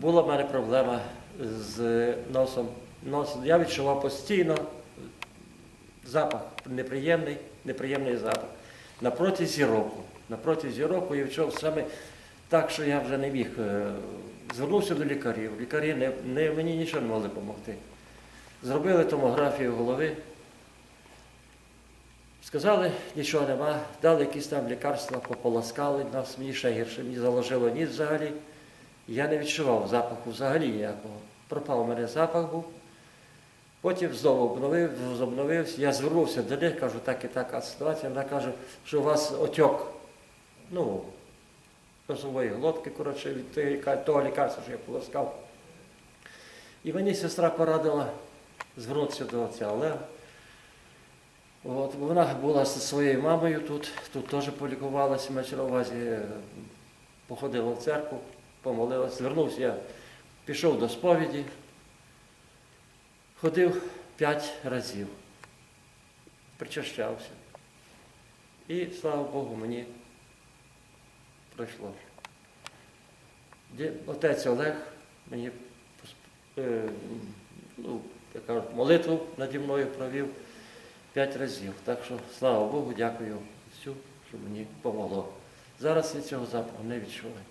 була в мене проблема з носом. Нос, я відчував постійно запах неприємний, неприємний запах. На протязі року. На протязі року я відчув саме так, що я вже не міг. е, Звернувся до лікарів. Лікарі не, не, мені нічого не могли допомогти. Зробили томографію голови. Сказали, нічого нема, дали якісь там лікарства, пополоскали нас, мені ще гірше, мені заложило ніс взагалі. Я не відчував запаху взагалі ніякого. Пропав у мене запах був. Потім знову обновив, обновився. Я звернувся до них, кажу, так і така ситуація. Вона каже, що у вас отек, ну, носової глотки, коротше, від того ліка- лікарства, що я полоскав. І мені сестра порадила звернутися до отця Олега. От, вона була зі своєю мамою тут, тут теж полікувалася, мається на увазі, походила в церкву, помолилася, звернувся, я пішов до сповіді, ходив п'ять разів, причащався. І, слава Богу, мені пройшло. Отець Олег мені е, ну, як кажуть, молитву наді мною провів п'ять разів. Так що, слава Богу, дякую Отцю, що мені помогло. Зараз я цього запаху не відчуваю.